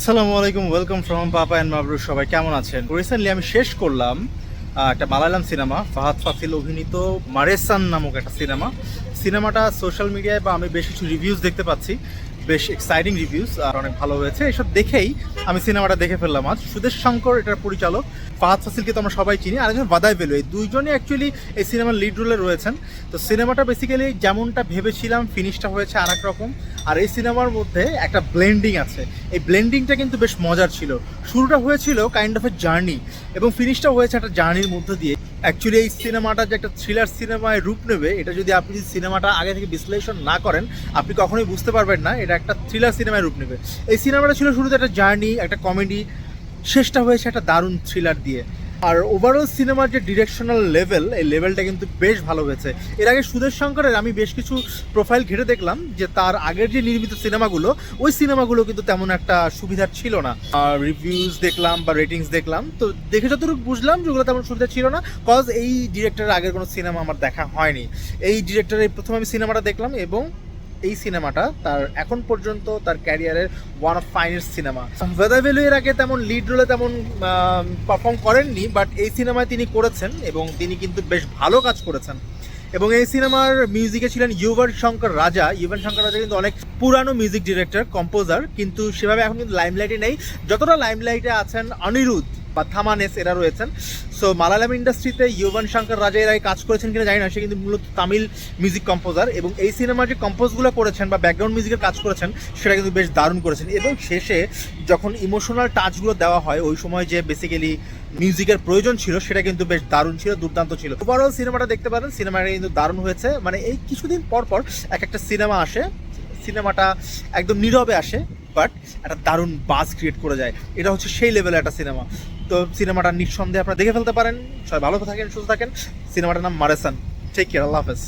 আসসালামু আলাইকুম welcome from papa and Mabru সবাই কেমন আছেন? রিসেন্টলি আমি শেষ করলাম একটা মালায়ালাম সিনেমা ফাহাদ ফাসিল অভিনীত মারেসান নামক একটা সিনেমা সিনেমাটা সোশ্যাল মিডিয়ায় বা আমি বেশ কিছু রিভিউজ দেখতে পাচ্ছি। বেশ এক্সাইটিং রিভিউজ আর অনেক ভালো হয়েছে। এসব দেখেই আমি সিনেমাটা দেখে ফেললাম আজ। সুদেশ শঙ্কর, এটার পরিচালক। ফাহাদ ফাসিলকে তো আমরা সবাই চিনি, আর একজন বাদাই বেলু। এই দুইজনই অ্যাকচুয়ালি এই সিনেমার লিড রোলে রয়েছেন। তো সিনেমাটা বেসিক্যালি যেমনটা ভেবেছিলাম ফিনিশটা হয়েছে আর রকম। আর এই সিনেমার মধ্যে একটা ব্লেন্ডিং আছে। এই ব্লেন্ডিংটা কিন্তু বেশ মজার ছিল। শুরুটা হয়েছিল কাইন্ড অফ এ জার্নি এবং ফিনিশটা হয়েছে একটা জার্নির মধ্যে দিয়ে। অ্যাকচুয়ালি এই সিনেমাটা যে একটা থ্রিলার সিনেমায় রূপ নেবে, এটা যদি আপনি সিনেমাটা আগে থেকে বিশ্লেষণ না করেন, আপনি কখনোই বুঝতে পারবেন না, এটা একটা থ্রিলার সিনেমায় রূপ নেবে। এই সিনেমাটা ছিল শুরুতে একটা জার্নি একটা কমেডি শেষটা হয়েছে একটা দারুণ থ্রিলার দিয়ে। আর ওভারঅল সিনেমার যে ডিরেকশনাল লেভেল এই লেভেলটা কিন্তু বেশ ভালো হয়েছে। এর আগে সুদেশ শঙ্করের আমি বেশ কিছু প্রোফাইল ঘেটে দেখলাম যে তার আগের যে নির্মিত সিনেমাগুলো ওই সিনেমাগুলো কিন্তু তেমন একটা সুবিধার ছিল না। আর রিভিউজ দেখলাম বা রেটিংস দেখলাম, তো দেখে যতটুকু বুঝলাম যেগুলো তেমন সুবিধা ছিল না কজ এই ডিরেক্টরের আগের কোনো সিনেমা আমার দেখা হয়নি। এই ডিরেক্টরের প্রথম আমি সিনেমাটা দেখলাম এবং এই সিনেমাটা তার এখন পর্যন্ত তার ক্যারিয়ারের ওয়ান অফ ফাইনেস্ট সিনেমা ভেদা ভেলু এর আগে তেমন লিড রোলে তেমন পারফর্ম করেননি বাট এই সিনেমায় তিনি করেছেন এবং তিনি কিন্তু বেশ ভালো কাজ করেছেন। এবং এই সিনেমার মিউজিকে ছিলেন ইউভান শঙ্কর রাজা ইউভান শঙ্কর রাজা কিন্তু অনেক পুরানো মিউজিক ডিরেক্টর কম্পোজার কিন্তু সেভাবে এখন কিন্তু লাইমলাইটে নেই। যতটা লাইমলাইটে আছেন অনিরুদ্ধ বা থামানেস এরা রয়েছেন। সো মালায়ালাম ইন্ডাস্ট্রিতে ইউভান শঙ্কর রাজা এর আগে কাজ করেছেন কিনা জানি না, সে কিন্তু মূলত তামিল মিউজিক কম্পোজার এবং এই সিনেমার যে কম্পোজগুলো করেছেন বা ব্যাকগ্রাউন্ড মিউজিকের কাজ করেছেন, সেটা কিন্তু বেশ দারুণ করেছেন। এবং শেষে যখন ইমোশনাল টাচগুলো দেওয়া হয়, ওই সময় যে বেসিক্যালি মিউজিকের প্রয়োজন ছিল, সেটা কিন্তু বেশ দারুণ ছিল, দুর্দান্ত ছিল। ওভারঅল সিনেমাটা দেখতে পারেন সিনেমাটা কিন্তু দারুণ হয়েছে। মানে এই কিছুদিন পর পর এক একটা সিনেমা আসে সিনেমাটা একদম নীরবে আসে বাট একটা দারুণ বাজ ক্রিয়েট করে যায়। এটা হচ্ছে সেই লেভেলের একটা সিনেমা তো সিনেমাটা নিঃসন্দেহে আপনারা দেখে ফেলতে পারেন। সবাই ভালো থাকেন, সুস্থ থাকেন। সিনেমাটার নাম মারেসান। ঠিক কেয়ার আল্লাহ হাফেজ।